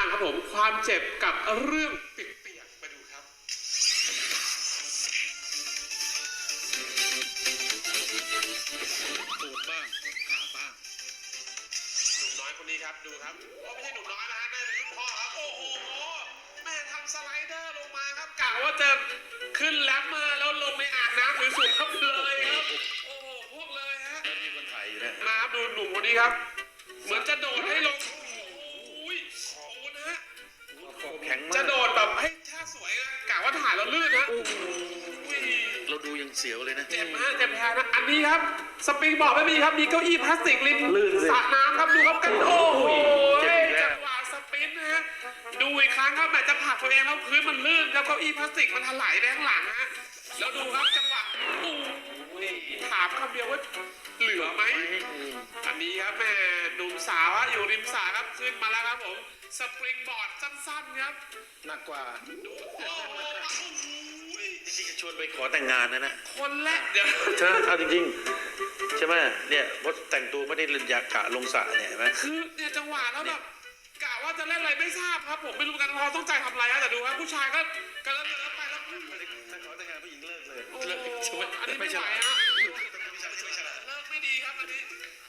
บ้างครับผมความเจ็บกับเรื่องเปียกๆไปดูครับ ปวดบ้างขาบ้างหนุ่มน้อยคนนี้ครับดูครับโอ้ไม่ใช่หนุ่มน้อยนะฮะน่าจะเป็นรุ่นพ่อครับ โอ้โหแม่ทำสไลเดอร์ลงมาครับกะว่าจะขึ้นแลมมาแล้วลงในอ่างน้ำสวยๆครับเลยครับ โอ้โหพวกเลยฮะแล้วมีคนถ่ายอยู่นะมาครับดูหนุ่มคนนี้ครับ เหมือนจะโดดให้ลง ยังเสียวเลยนะ เจ็บนะเจ็บแผลนะ อันนี้ครับสปริงบอร์ดไม่มีครับมีเก้าอี้พลาสติกริมลื่นสิสระน้ำครับดูครับกันโอ้โหเจ็บอีกแล้ว จังหวะสปรินต์นะฮะดูอีกครั้งครับแหมจะผลักตัวเองแล้วพื้นมันลื่นครับเก้าอี้พลาสติกมันถลายไปข้างหลังฮะแล้วดูครับจังหวะโอ้ยถามคำเดียวว่าเหลือไหม อันนี้ครับแม่หนุ่มสาวอะอยู่ริมสระครับขึ้นมาแล้วครับผมสปริงบอร์ดสั้นๆครับ หนักกว่า ดูโอ้โห จริงๆจะชวนไปขอแต่งงานนะนะคนแรกเดี๋ยวเธอเอาจริงๆใช่ไหมเนี่ยเพราะแต่งตัวไม่ได้เล่นยากะลงสระเนี่ยเห็นไหมคือเนี่ยจังหวะแล้วแบบกะว่าจะเล่นอะไรไม่ทราบครับ ผมไม่รู้เหมือนกันเราต้องใจทำอะไรฮะแต่ดูครับผู้ชายก็กระเลิกไปแล้วถ้าขอแต่งงานผู้หญิงเลิกเลยโอ้เลิกใช่ไหมอันนี้ไม่ไม่ไหวใช่ฮะไม่ใช่ไม่ใช่เลิกไม่ดีครับอันนี้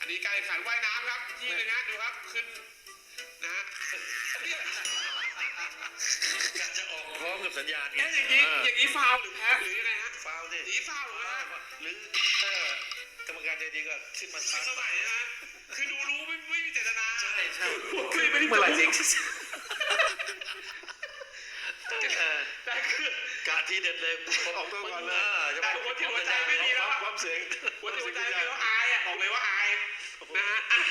อันนี้การแข่งขันว่ายน้ำครับที่หนึงฮะดูครับขึ้น กะจะออกพร้อมกับสัญญาณไงเอ๊ะอย่างนี้อย่างนี้ฟาวล์หรือแพ้หรือยังไงฮะฟาวล์ดิหนีฟาวล์หรือฮะหรือถ้ากรรมการใจดีก็ขึ้นมาซัขึ้ดนสมัยฮะคือดูรู้ไม่ไม่มีเจตนาใช่ใช่คือไม่ได้เมื่อไหร่จริงเออแต่คือกะทีเด็ดเลยออกตัวก่อนเลยจะแต่ไม่หัวจิตหัวใจไม่ดีแล้วอะความเสียงหัวจิตหัวใจไม่ดีแล้วอายอะบอกเลยว่าอายนะฮะอะ